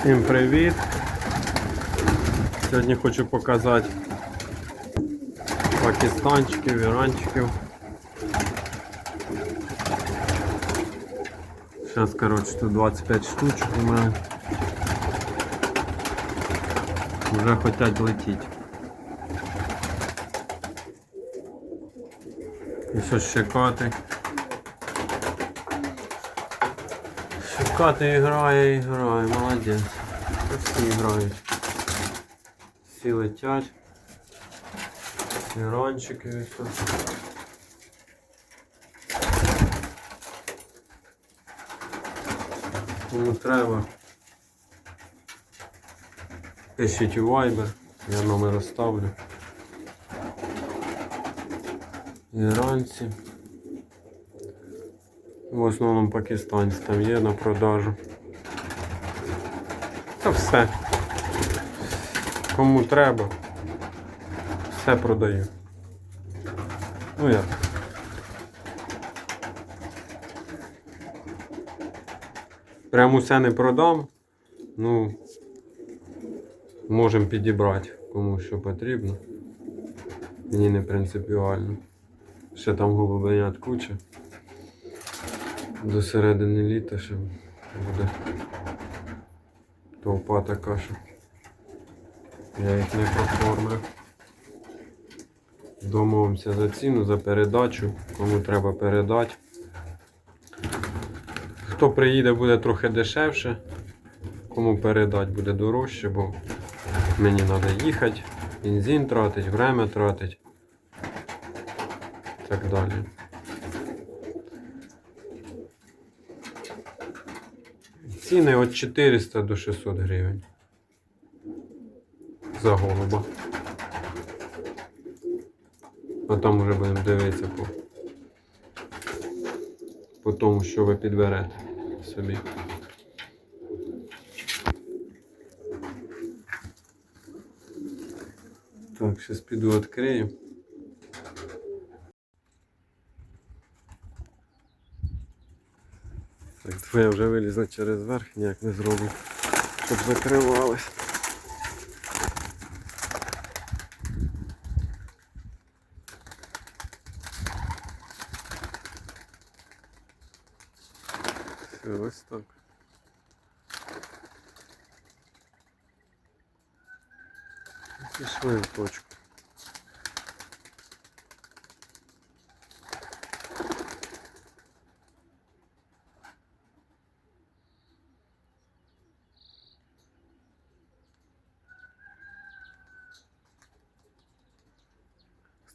Всім привіт! Сьогодні хочу показати пакистанчиків, іранчиків. Зараз, коротше, тут 25 штучок у мене. Вже хочуть летіти. І що ще коти. Щекати грає і грає, молодець. Всі грають. Всі летять. Іранчики і. Кому треба. Пишіть Viber, я номер оставлю. Іранці. В основному пакистанці там є на продажу. Та все. Кому треба, все продаю. Ну як. Прямо усе не продам. Ну, можемо підібрати кому що потрібно. Мені не принципіально. Ще там голубенят куча. До середини літа ще буде толпа така, що я їх не проформлю. Домовимося за ціну, за передачу, кому треба передати. Хто приїде, буде трохи дешевше, кому передати буде дорожче, бо мені треба їхати, бензин тратить, время тратить і так далі. Ціни від 400 до 600 гривень. За голуба. А там вже будемо дивитися по, по тому, що ви підберете собі. Так, зараз піду відкрию. Твоя вже вилізла через верх, ніяк не зроблю, щоб закривалось. Все, ось так. Пішли в точку.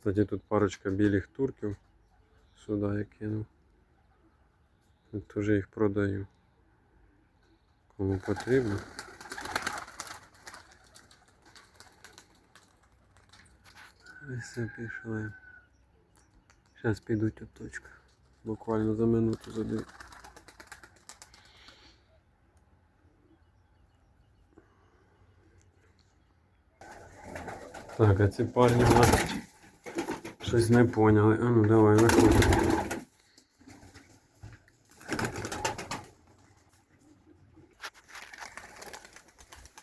Кстати, тут парочка білих турків. Сюди я кинув. Тут теж їх продаю. Кому потрібно. І все пішли. Зараз підуть у точку. Буквально за минуту за дві. Так, а ці парні в щось не поняли. А ну давай, виходь.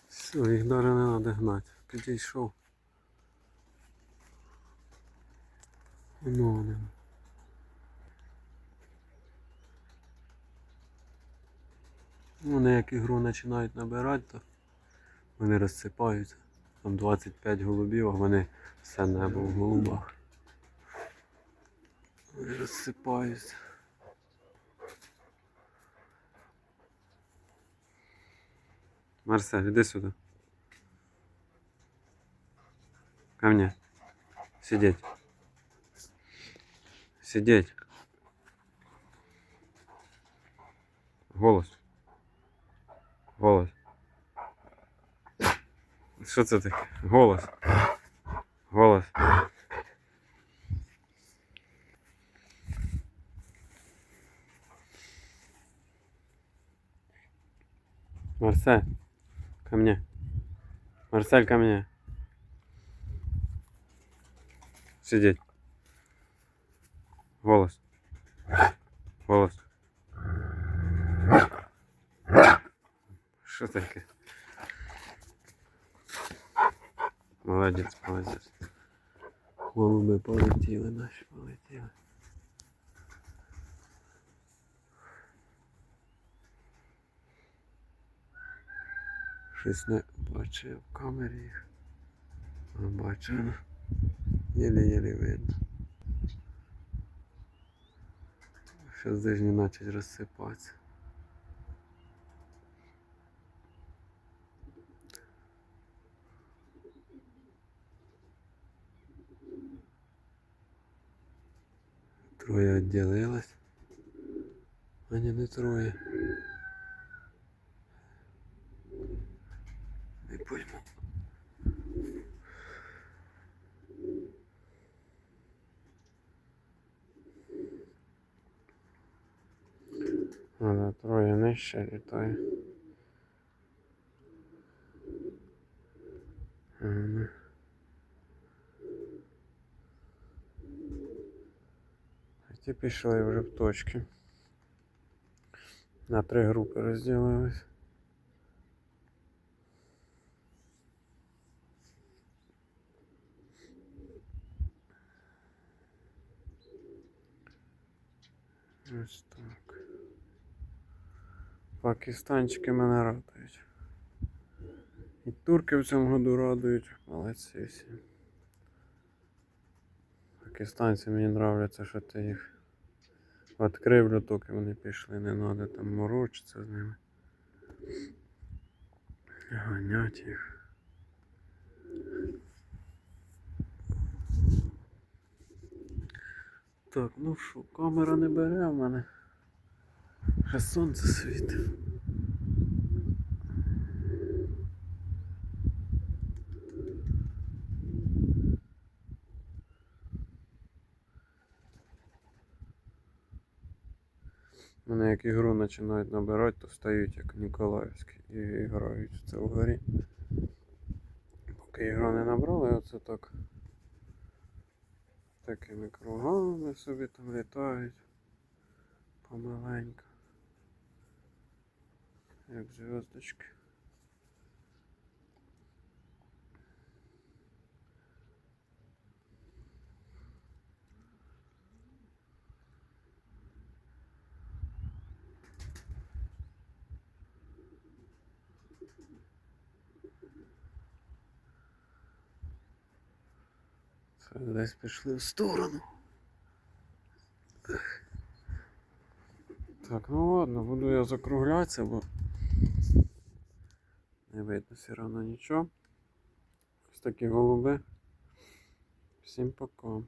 Все, їх навіть не треба гнати. Підійшов. Ну, вони. Вони як ігру починають набирати, то вони розсипаються. Там 25 голубів, а вони все небо в голубах. Вони розсипаються. Марсель, иди сюда. Ко мне. Сидеть. Сидеть. Голос. Голос. Що це таке? Голос. Голос. Марсель, ко мне. Марсель, ко мне. Сидеть. Голос. Голос. Что такое? Молодец, молодец. Голуби полетіли, наші полетіли. Щось не бачив в камері їх. А бачу, єлі-єлі видно. Щас дижні начать розсипатися. Троє відділилось. А ні, не троє. Не пойму. Але троє нижче літає. Ага. А ті пішли вже в точки. На три групи розділились. Ось так. Пакистанчики мене радують. І турки в цьому году радують. Молодці всі. Пакистанці мені нравляться, що ти їх відкрив люток і вони пішли, не треба там морочитися з ними. Ганять їх. Так, ну що, камера не бере в мене. Ще сонце світить. Мене як ігру починають набирати, то стають як Ніколаївські і грають це вгорі. Поки ігру не набрали, оце так. Такими кругами собі там літають. Помаленько. Як зв'язочки. Це десь пішли в сторону. Так, ну ладно, буду я закруглятися, бо не видно все одно нічого. Ось голуби. Всім пока.